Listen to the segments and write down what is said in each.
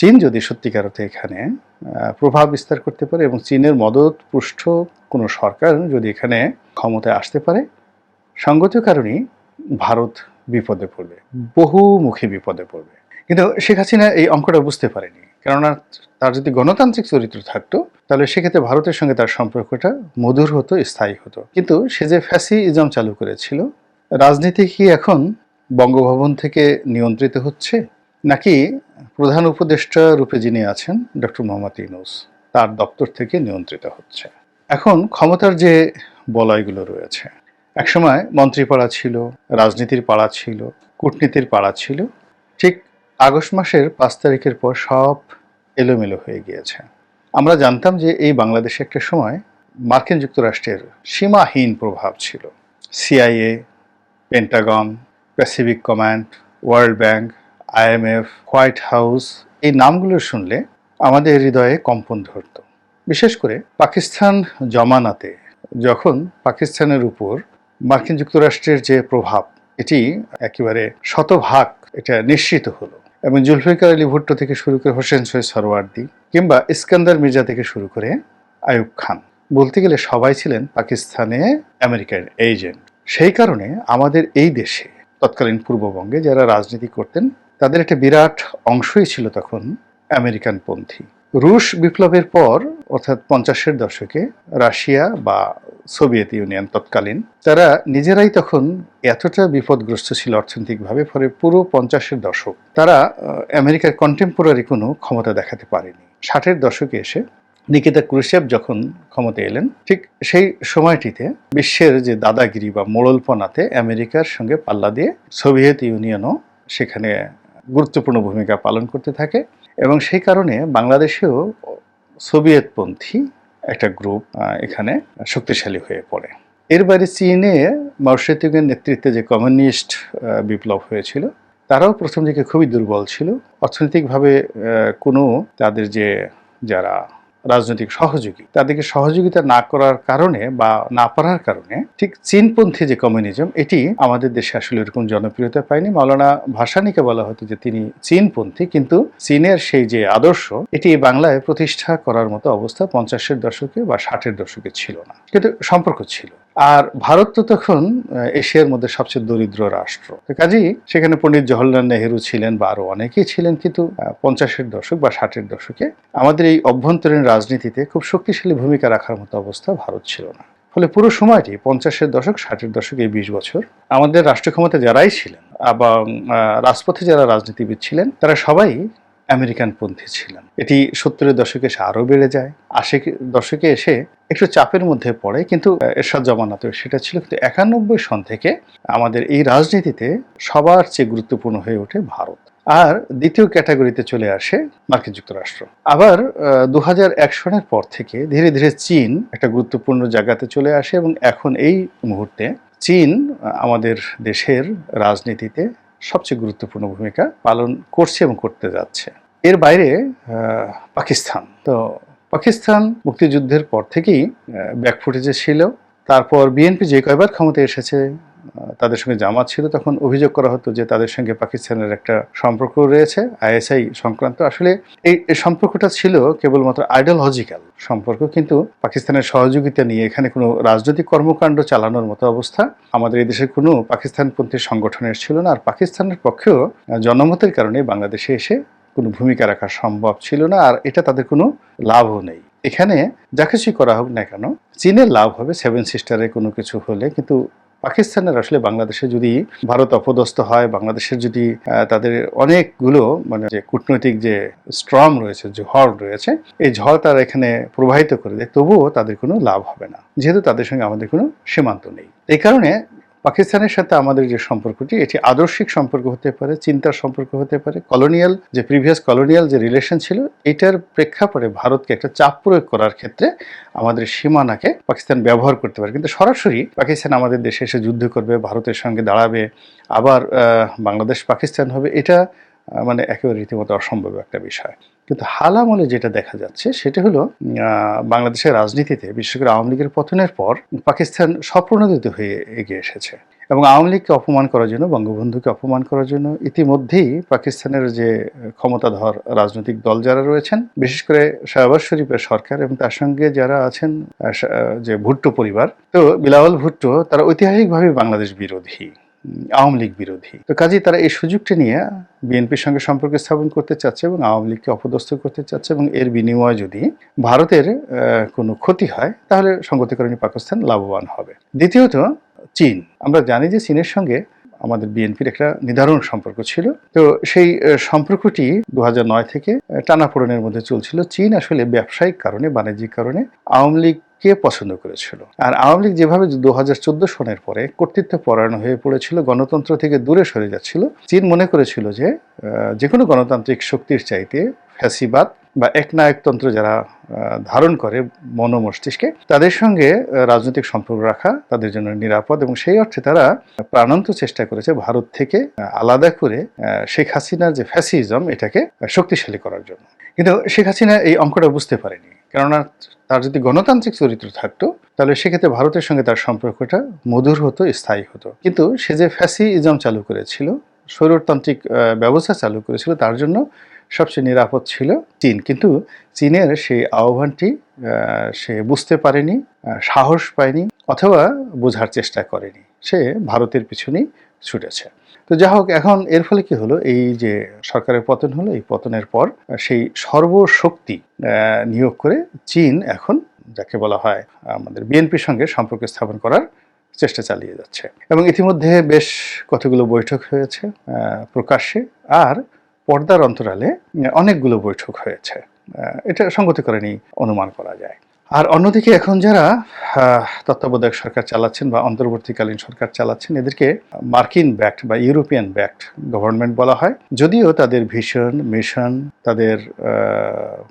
চীন যদি সত্যিকার অর্থে এখানে প্রভাব বিস্তার করতে পারে এবং চীনের মদত পুষ্ট কোনো সরকার যদি এখানে ক্ষমতায় আসতে পারে সঙ্গত কারণেই ভারত বিপদে পড়বে বহুমুখী বিপদে পড়বে। কিন্তু শেখ হাসিনা এই অঙ্কটা বুঝতে পারেনি। কেননা তার যদি গণতান্ত্রিক চরিত্র থাকতো তাহলে সেক্ষেত্রে ভারতের সঙ্গে তার সম্পর্কটা মধুর হতো স্থায়ী হতো। কিন্তু সে যে ফ্যাসিজম চালু করেছিল রাজনীতি কি এখন বঙ্গভবন থেকে নিয়ন্ত্রিত হচ্ছে? নাকি প্রধান উপদেষ্টা রূপে যিনি আছেন, ডক্টর মোহাম্মদ ইউনুস, তার দপ্তর থেকে নিয়ন্ত্রিত হচ্ছে। এখন ক্ষমতার যে বলয়গুলো রয়েছে, একসময় মন্ত্রী পাড়া ছিল, রাজনীতির পাড়া ছিল, কূটনীতির পাড়া ছিল, ঠিক আগস্ট মাসের পাঁচ তারিখের পর সব এলোমেলো হয়ে গিয়েছে। আমরা জানতাম যে এই বাংলাদেশে একটা সময় মার্কিন যুক্তরাষ্ট্রের সীমাহীন প্রভাব ছিল। CIA, Pentagon, Pacific Command, World Bank IMF White House, এই নামগুলো শুনলে আমাদের হৃদয়ে কম্পন ধরত। বিশেষ করে পাকিস্তান জমানাতে যখন পাকিস্তানের উপর মার্কিন যুক্তরাষ্ট্রের যে প্রভাব, এটি একেবারে শতভাগ এটা নিশ্চিত হলো। এবং জুলফিকার আলী ভুট্টো থেকে শুরু করে হোসেন সৈয়দ সরওয়ার্দি কিংবা ইস্কান্দার মির্জা থেকে শুরু করে আয়ুব খান, বলতে গেলে সবাই ছিলেন পাকিস্তানে আমেরিকান এজেন্ট। সেই কারণে আমাদের এই দেশে তৎকালীন পূর্ববঙ্গে যারা রাজনীতি করতেন তাদের একটা বিরাট অংশই ছিল তখন আমেরিকান পন্থী। রুশ বিপ্লবের পর, অর্থাৎ পঞ্চাশের দশকে, রাশিয়া বা সোভিয়েত ইউনিয়ন তৎকালীন, তারা নিজেরাই তখন এতটা বিপদগ্রস্ত ছিল অর্থনৈতিকভাবে, ফলে পুরো পঞ্চাশের দশক তারা আমেরিকার কন্টেম্পোরারি কোনো ক্ষমতা দেখাতে পারেনি। ষাটের দশকে এসে নিকিতা ক্রুশেভ যখন ক্ষমতা এলেন, ঠিক সেই সময়টিতে বিশ্বের যে দাদাগিরি বা মোড়লপনাতে আমেরিকার সঙ্গে পাল্লা দিয়ে সোভিয়েত ইউনিয়নও সেখানে গুরুত্বপূর্ণ ভূমিকা পালন করতে থাকে এবং সেই কারণে বাংলাদেশেও সোভিয়েতপন্থী একটা গ্রুপ এখানে শক্তিশালী হয়ে পড়ে। এর বাইরে চীনে মাউসেতুগের নেতৃত্বে যে কমিউনিস্ট বিপ্লব হয়েছিল, তারাও প্রথম দিকে খুবই দুর্বল ছিল। অর্থনৈতিকভাবে কোনো তাদের যে যারা রাজনৈতিক সহযোগী। তাদেরকে সহযোগিতা না করার কারণে বা না পারার কারণে ঠিক চীনপন্থী যে কমিউনিজম, এটি আমাদের দেশে আসলে এরকম জনপ্রিয়তা পায়নি। মাওলানা ভাসানীকে বলা হতো যে তিনি চীনপন্থী, কিন্তু চীনের সেই যে আদর্শ, এটি বাংলায় প্রতিষ্ঠা করার মতো অবস্থা পঞ্চাশের দশকে বা ষাটের দশকে ছিল না। কিন্তু সম্পর্ক ছিল। আর ভারত তো তখন এশিয়ার মধ্যে সবচেয়ে দরিদ্র রাষ্ট্র। কাজেই সেখানে পণ্ডিত জওহরলাল নেহেরু ছিলেন বা আরও অনেকেই ছিলেন, কিন্তু পঞ্চাশের দশক বা ষাটের দশকে আমাদের এই অভ্যন্তরীণ রাজনীতিতে খুব শক্তিশালী ভূমিকা রাখার মতো অবস্থা ভারত ছিল না। ফলে পুরো সময়টি, পঞ্চাশের দশক, ষাটের দশক এই বিশ বছর, আমাদের রাষ্ট্র ক্ষমতা যারাই ছিলেন এবং রাজপথে যারা রাজনীতিবিদ ছিলেন, তারা সবাই আমেরিকান পন্থী ছিলেন। এটি সত্তরের দশকে এসে আরও বেড়ে যায় আশি দশকে এসে একটু চাপের মধ্যে পড়ে, কিন্তু এরশাদ জমানাতে সেটা ছিল কিন্তু একানব্বই সন থেকে আমাদের এই রাজনীতিতে সবার চেয়ে গুরুত্বপূর্ণ হয়ে ওঠে ভারত। আর দ্বিতীয় ক্যাটাগরিতে চলে আসে মার্কিন যুক্তরাষ্ট্র। আবার দু সনের পর থেকে ধীরে ধীরে চীন একটা গুরুত্বপূর্ণ জায়গাতে চলে আসে এবং এখন এই মুহূর্তে চীন আমাদের দেশের রাজনীতিতে সবচেয়ে গুরুত্বপূর্ণ ভূমিকা পালন করছে এবং করতে যাচ্ছে। এর বাইরে পাকিস্তান। তো পাকিস্তান মুক্তিযুদ্ধের পর থেকেই ব্যাকফুটেজে ছিল। তারপর বিএনপি যে কয়বার ক্ষমতায় এসেছে তাদের সঙ্গে জামাত ছিল, তখন অভিযোগ করা হতো যে তাদের সঙ্গে পাকিস্তানের একটা সম্পর্ক রয়েছে, আইএসআই সংক্রান্ত। আসলে এই এই সম্পর্কটা ছিল কেবলমাত্র আইডিওলজিক্যাল সম্পর্ক, কিন্তু পাকিস্তানের সহযোগিতা নিয়ে এখানে কোনো রাজনৈতিক কর্মকাণ্ড চালানোর মতো অবস্থা আমাদের এই দেশের কোনো পাকিস্তানপন্থী সংগঠনের ছিল না। আর পাকিস্তানের পক্ষেও জনমতের কারণে বাংলাদেশে এসে কোনো ভূমিকা রাখা সম্ভব ছিল না আর এটা তাদের কোনো লাভও নেই। এখানে যা কিছুই করা হোক না কেন, চীনের লাভ হবে সেভেন সিস্টারে কোনো কিছু হলে। কিন্তু পাকিস্তানের আসলে বাংলাদেশে যদি ভারত অপদস্থ হয়, বাংলাদেশের যদি তাদের অনেকগুলো মানে যে কূটনৈতিক যে স্ট্রং রয়েছে ঝড় রয়েছে, এই ঝড় তারা এখানে প্রবাহিত করে দেয়, তবুও তাদের কোনো লাভ হবে না। যেহেতু তাদের সঙ্গে আমাদের কোনো সীমান্ত নেই। এই কারণে পাকিস্তানের সাথে আমাদের যে সম্পর্কটি, এটি আদর্শিক সম্পর্ক হতে পারে, চিন্তার সম্পর্ক হতে পারে কলোনিয়াল যে প্রিভিয়াস কলোনিয়াল যে রিলেশন ছিল, এটার প্রেক্ষাপটে ভারতকে একটা চাপ প্রয়োগ করার ক্ষেত্রে আমাদের সীমানাকে পাকিস্তান ব্যবহার করতে পারে। কিন্তু সরাসরি পাকিস্তান আমাদের দেশে এসে যুদ্ধ করবে, ভারতের সঙ্গে দাঁড়াবে, আবার বাংলাদেশ পাকিস্তান হবে, এটা মানে একেবারে রীতিমতো অসম্ভব একটা বিষয়। কিন্তু হাল আমলে যেটা দেখা যাচ্ছে, সেটা হলো বাংলাদেশের রাজনীতিতে, বিশেষ করে আওয়ামী লীগের পতনের পর, পাকিস্তান স্বপ্রণোদিত হয়ে এগিয়ে এসেছে। এবং আওয়ামী লীগকে অপমান করার জন্য, বঙ্গবন্ধুকে অপমান করার জন্য ইতিমধ্যেই পাকিস্তানের যে ক্ষমতাধর রাজনৈতিক দল যারা রয়েছেন, বিশেষ করে শাহবাজ শরীফের সরকার এবং তার সঙ্গে যারা আছেন যে ভুট্টো পরিবার, তো বিলাওয়াল ভুট্টো, তারা ঐতিহাসিকভাবে বাংলাদেশ বিরোধী। আওয়ামী লীগ বিরোধী। তো কাজেই তারা এই সুযোগটি নিয়ে বিএনপির সঙ্গে সম্পর্ক স্থাপন করতে চাচ্ছে এবং আওয়ামী লীগকে অপদস্থ করতে চাচ্ছে এবং এর বিনিময়ে যদি ভারতের কোনো ক্ষতি হয়, তাহলে সংগতিকরণী পাকিস্তান লাভবান হবে। দ্বিতীয়ত, চীন। আমরা জানি যে চীনের সঙ্গে আমাদের বিএনপির একটা নির্ধারণ সম্পর্ক ছিল। তো সেই সম্পর্কটি দু থেকে টানাপোড়েনের মধ্যে চলছিল। চীন আসলে ব্যবসায়িক কারণে, বাণিজ্যিক কারণে আওয়ামী লীগকে পছন্দ করেছিল? আর আওয়ামী লীগ যেভাবে দু হাজার চোদ্দ সনের পরে কর্তৃত্ব পরায়ণ হয়ে পড়েছিল, গণতন্ত্র থেকে দূরে সরে যাচ্ছিল, চীন মনে করেছিল যে যে কোনো গণতান্ত্রিক শক্তির চাইতে ফ্যাসিবাদ বা একনায়কতন্ত্র যারা ধারণ করে মন মস্তিষ্কে তাদের সঙ্গে রাজনৈতিক সম্পর্ক রাখা তাদের জন্য নিরাপদ এবং সেই অর্থে তারা প্রাণান্ত চেষ্টা করেছে ভারত থেকে আলাদা করে শেখ হাসিনার যে ফ্যাসিজম এটাকে শক্তিশালী করার জন্য। কিন্তু শেখ হাসিনা এই অঙ্কটা বুঝতে পারেনি। কেননা তার যদি গণতান্ত্রিক চরিত্র থাকতো, তাহলে সেক্ষেত্রে ভারতের সঙ্গে তার সম্পর্কটা মধুর হতো, স্থায়ী হতো। কিন্তু সে যে ফ্যাসিজম চালু করেছিল, স্বৈরতান্ত্রিক ব্যবস্থা চালু করেছিল, তার জন্য সবচেয়ে নিরাপদ ছিল চীন। কিন্তু চীনের সেই আহ্বানটি সে বুঝতে পারেনি সাহস পায়নি, অথবা বোঝার চেষ্টা করেনি। সে ভারতের পিছনেই ছুটেছে। তো যা হোক, এখন এর ফলে কি হলো? এই যে সরকারের পতন হলো, এই পতনের পর সেই সর্বশক্তি নিয়োগ করে চীন এখন যাকে বলা হয়, আমাদের বিএনপির সঙ্গে সম্পর্ক স্থাপন করার চেষ্টা চালিয়ে যাচ্ছে। এবং ইতিমধ্যে বেশ কতগুলো বৈঠক হয়েছে প্রকাশ্যে। আর পর্দার অন্তরালে অনেকগুলো বৈঠক হয়েছে। এটা সঙ্গতি করেনি অনুমান করা যায়। আর অন্যদিকে এখন যারা তত্ত্বাবধায়ক সরকার চালাচ্ছেন বা অন্তর্বর্তীকালীন সরকার চালাচ্ছেন, এদেরকে মার্কিন ব্যাক্ট বা ইউরোপিয়ান ব্যাক্ট গভর্নমেন্ট বলা হয়। যদিও তাদের ভিশন, মিশন, তাদের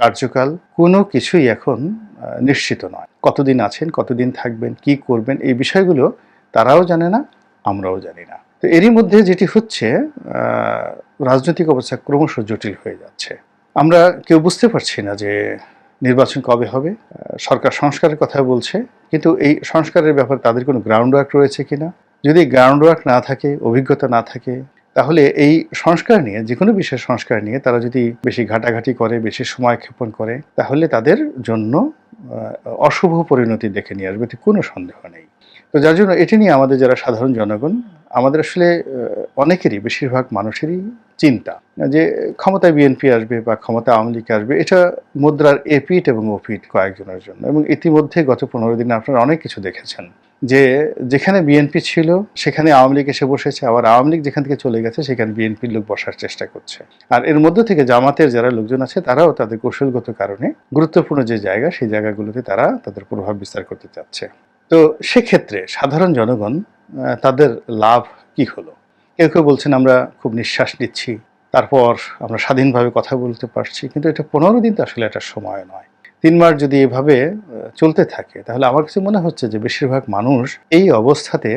কার্যকাল কোনো কিছুই এখন নিশ্চিত নয়। কতদিন আছেন, কতদিন থাকবেন, কি করবেন, এই বিষয়গুলো তারাও জানে না, আমরাও জানি না। তো এরই মধ্যে যেটি হচ্ছে রাজনৈতিক অবস্থা ক্রমশ জটিল হয়ে যাচ্ছে। আমরা কেউ বুঝতে পারছি না যে নির্বাচন কবে হবে। সরকার সংস্কারের কথা বলছে, কিন্তু এই সংস্কারের ব্যাপারে তাদের কোনো গ্রাউন্ড ওয়ার্ক রয়েছে কিনা? যদি গ্রাউন্ড ওয়ার্ক না থাকে, অভিজ্ঞতা না থাকে, তাহলে এই সংস্কার নিয়ে যে কোনো বিষয়ের সংস্কার নিয়ে, তারা যদি বেশি ঘাটাঘাটি করে, বেশি সময় ক্ষেপণ করে, তাহলে তাদের জন্য অশুভ পরিণতি দেখে নিয়ে আসবে কোনো সন্দেহ নেই। তো যার জন্য এটি নিয়ে আমাদের যারা সাধারণ জনগণ, আমাদের আসলে অনেকেরই বেশিরভাগ মানুষেরই চিন্তা যে ক্ষমতায় বিএনপি আসবে বা ক্ষমতা আওয়ামী লীগ আসবে, এটা মুদ্রার এপিট এবং ওপিট কয়েকজনের জন্য। এবং ইতিমধ্যে গত পনেরো দিনে আপনারা অনেক কিছু দেখেছেন যে যেখানে বিএনপি ছিল, সেখানে আওয়ামী লীগ এসে বসেছে, আবার আওয়ামী লীগ যেখান থেকে চলে গেছে, সেখানে বিএনপির লোক বসার চেষ্টা করছে। আর এর মধ্য থেকে জামাতের যারা লোকজন আছে, তারাও তাদের কৌশলগত কারণে গুরুত্বপূর্ণ যে জায়গা, সেই জায়গাগুলোতে তারা তাদের প্রভাব বিস্তার করতে চাচ্ছে। তো সেক্ষেত্রে সাধারণ জনগণ তাদের লাভ কি হলো? কেউ কেউ বলছেন, আমরা খুব নিঃশ্বাস নিচ্ছি, তারপর আমরা স্বাধীনভাবে কথা বলতে পারছি। কিন্তু এটা পনেরো দিন তো আসলে একটা সময় নয়। তিন মাস যদি এভাবে চলতে থাকে, তাহলে আমার কাছে মনে হচ্ছে যে বেশিরভাগ মানুষ এই অবস্থাতে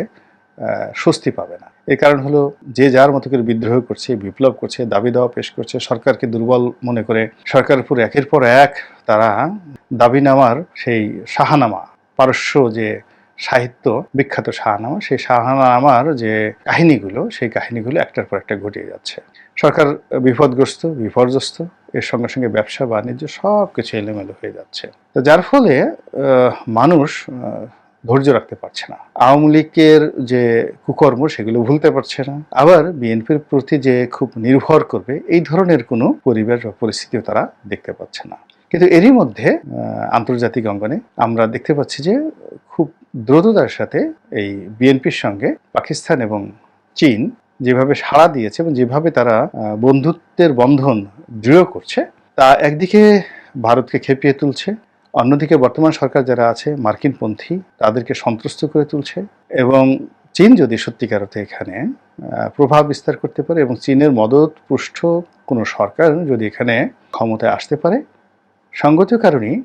স্বস্তি পাবে না। এর কারণ হলো, যে যার মতো করে বিদ্রোহ করছে, বিপ্লব করছে দাবি দাওয়া পেশ করছে, সরকারকে দুর্বল মনে করে, সরকারের উপর একের পর এক তারা দাবি দাবিনামার সেই শাহানামা পারস্য যে সাহিত্য, বিখ্যাত শাহনামা সেই শাহনামার যে কাহিনীগুলো, সেই কাহিনীগুলো একটার পর একটা ঘটিয়ে যাচ্ছে। সরকার বিপদগ্রস্ত, বিপর্যস্ত, এর সঙ্গে সঙ্গে ব্যবসা, বাণিজ্য সব কিছু এলোমেলো হয়ে যাচ্ছে। তো যার ফলে মানুষ ধৈর্য রাখতে পারছে না। আওয়ামী লীগের যে কুকর্ম, সেগুলো ভুলতে পারছে না। আবার বিএনপির প্রতি যে খুব নির্ভর করবে, এই ধরনের কোনো পরিবেশ বা পরিস্থিতিও তারা দেখতে পাচ্ছে না। কিন্তু এরই মধ্যে আন্তর্জাতিক অঙ্গনে আমরা দেখতে পাচ্ছি যে খুব দ্রুততার সাথে এই বিএনপির সঙ্গে পাকিস্তান এবং চীন যেভাবে সাড়া দিয়েছে এবং যেভাবে তারা বন্ধুত্বের বন্ধন দৃঢ় করছে, তা একদিকে ভারতকে খেপিয়ে তুলছে, অন্যদিকে বর্তমান সরকার যারা আছে মার্কিনপন্থী তাদেরকে সন্ত্রস্ত করে তুলছে এবং চীন যদি সত্যিকার অর্থে এখানে প্রভাব বিস্তার করতে পারে এবং চীনের মদত পুষ্ট কোনো সরকার যদি এখানে ক্ষমতায় আসতে পারে সঙ্গত কারণেই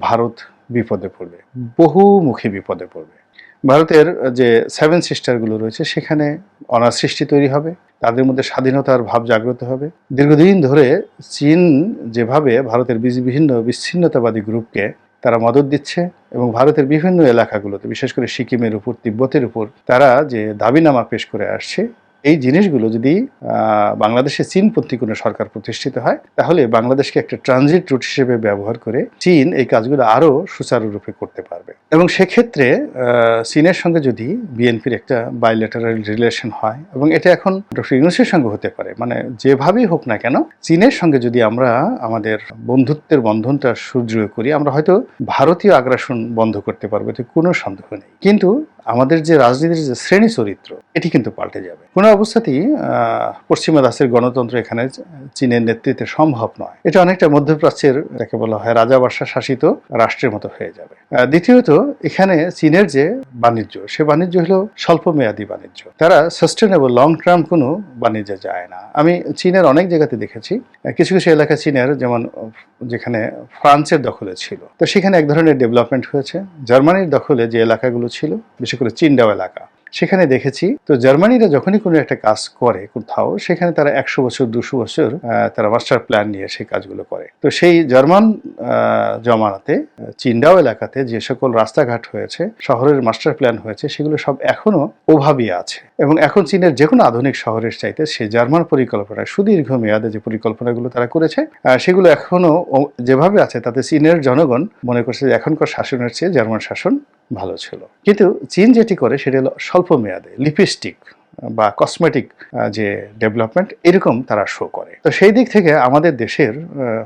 ভারত বিপদে পড়বে বহুমুখী বিপদে পড়বে। ভারতের যে সেভেন সিস্টারগুলো রয়েছে সেখানে অনার সৃষ্টি তৈরি হবে তাদের মধ্যে স্বাধীনতার ভাব জাগ্রত হবে। দীর্ঘদিন ধরে চীন যেভাবে ভারতের বিভিন্ন বিচ্ছিন্নতাবাদী গ্রুপকে তারা মদত দিচ্ছে এবং ভারতের বিভিন্ন এলাকাগুলোতে বিশেষ করে সিকিমের উপর তিব্বতের উপর তারা যে দাবিনামা পেশ করে আসছে এই জিনিসগুলো যদি বাংলাদেশে চীনপন্থী কোনো সরকার প্রতিষ্ঠিত হয়, তাহলে বাংলাদেশকে একটা ট্রানজিট রুট হিসেবে ব্যবহার করে চীন এই কাজগুলো আরও সুচারুরূপে করতে পারবে। এবং সেক্ষেত্রে চীনের সঙ্গে যদি বিএনপির একটা বাইলেটারাল রিলেশন হয়, এবং এটা এখন ডক্টর ইউনুসের সঙ্গে হতে পারে মানে যেভাবেই হোক না কেন, চীনের সঙ্গে যদি আমরা আমাদের বন্ধুত্বের বন্ধনটা সুদৃঢ় করি, আমরা হয়তো ভারতীয় আগ্রাসন বন্ধ করতে পারব, এতে কোনো সন্দেহ নেই। কিন্তু আমাদের যে রাজনীতির যে শ্রেণি চরিত্র, এটি কিন্তু পাল্টে যাবে। কোনো অবস্থাতেই পশ্চিমা দাসের গণতন্ত্র এখানে চীনের নেতৃত্বে সম্ভব নয়। এটা অনেকটা মধ্যপ্রাচ্যের, যাকে বলা হয় রাজা শাসিত রাষ্ট্রের মতো হয়ে যাবে। দ্বিতীয়ত, এখানে চীনের যে বাণিজ্য, সে বাণিজ্য হলো স্বল্প মেয়াদী বাণিজ্য। তারা সাস্টেনেবল লং টার্ম কোনো বাণিজ্যে যায় না। আমি চীনের অনেক জায়গাতে দেখেছি। কিছু কিছু এলাকা চীনের, যেমন, যেখানে ফ্রান্সের দখলে ছিল। তো সেখানে এক ধরনের ডেভেলপমেন্ট হয়েছে। জার্মানির দখলে যে এলাকাগুলো ছিল বিশেষ করে চিনডাও এলাকা। সেখানে দেখেছি, তো জার্মানিরা যখনই কোনো একটা কাজ করে, কোথাও, সেখানে তারা একশো বছর, দুশো বছর তারা মাস্টার প্ল্যান নিয়ে সেই কাজগুলো করে। তো সেই জার্মান জমানাতে, চিনডাও এলাকাতে যে সকল রাস্তাঘাট হয়েছে, শহরের মাস্টার প্ল্যান হয়েছে, সেগুলো সব এখনও ওভাবেই আছে। এবং এখন চীনের যে কোনো আধুনিক শহরের চাইতে সে জার্মান পরিকল্পনা, সুদীর্ঘ মেয়াদে যে পরিকল্পনাগুলো তারা করেছে সেগুলো এখনও যেভাবে আছে, তাতে চীনের জনগণ মনে করছে যে এখনকার শাসনের চেয়ে জার্মান শাসন ভালো ছিল। কিন্তু চীন যেটি করে সেটি হলো স্বল্প মেয়াদে লিপস্টিক। বা কসমেটিক যে ডেভেলপমেন্ট এরকম তারা শো করে। তো সেই দিক থেকে আমাদের দেশের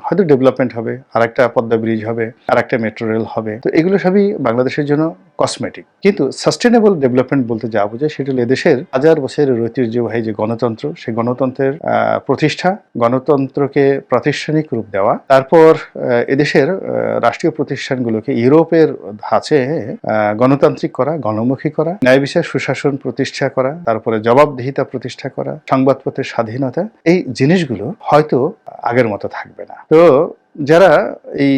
হয়তো ডেভেলপমেন্ট হবে, আরেকটা পদ্মা ব্রিজ হবে, আরেকটা মেট্রো রেল হবে। তো এগুলো সবই বাংলাদেশের জন্য কসমেটিক কিন্তু সাস্টেনেবল ডেভেলপমেন্ট বলতে যা বোঝায় সেটা হলো এদেশের হাজার বছরের ঐতিহ্যবাহী যে গণতন্ত্র, সেই গণতন্ত্রের প্রতিষ্ঠা, গণতন্ত্রকে প্রাতিষ্ঠানিক রূপ দেওয়া। তারপর এদেশের রাষ্ট্রীয় প্রতিষ্ঠানগুলোকে ইউরোপের ধাঁচে গণতান্ত্রিক করা, গণমুখী করা, ন্যায় বিচার, সুশাসন প্রতিষ্ঠা করা, তারপরে জবাবদিহিতা প্রতিষ্ঠা করা সংবাদপত্রের স্বাধীনতা এই জিনিসগুলো হয়তো আগের মতো থাকবে না। তো যারা এই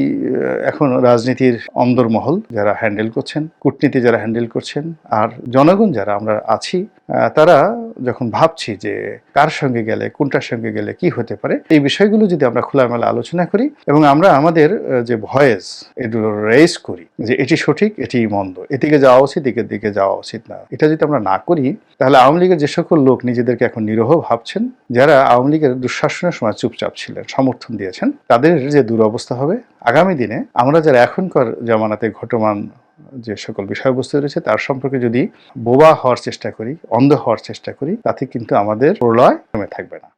এখন রাজনীতির অন্দরমহল যারা হ্যান্ডেল করছেন, কূটনীতি যারা হ্যান্ডেল করছেন আর জনগণ যারা আমরা আছি তারা যখন ভাবছি যে কার সঙ্গে গেলে, কোনটার সঙ্গে গেলে কি হতে পারে, এই বিষয়গুলো যদি আমরা খোলামেলা আলোচনা করি এবং আমরা আমাদের যে ভয়েস, এগুলো রেস করি যে এটি সঠিক, এটি মন্দ, এদিকে যাওয়া উচিত এদিকে দিকে যাওয়া উচিত না। এটা যদি আমরা না করি, তাহলে আওয়ামী লীগের যে সকল লোক নিজেদেরকে এখন নিরহ ভাবছেন, যারা আওয়ামী লীগের দুঃশাসনের সময় চুপচাপ ছিলেন, সমর্থন দিয়েছেন, তাদের যে দুরবস্থা হবে। আগামী দিনে আমরা যারা এখনকার জামানাতে ঘটমান যে সকল বিষয়বস্তু রয়েছে, তার সম্পর্কে যদি বোবা হওয়ার চেষ্টা করি, অন্ধ হওয়ার চেষ্টা করি, তাতে কিন্তু আমাদের প্রলয় কমে থাকবে না।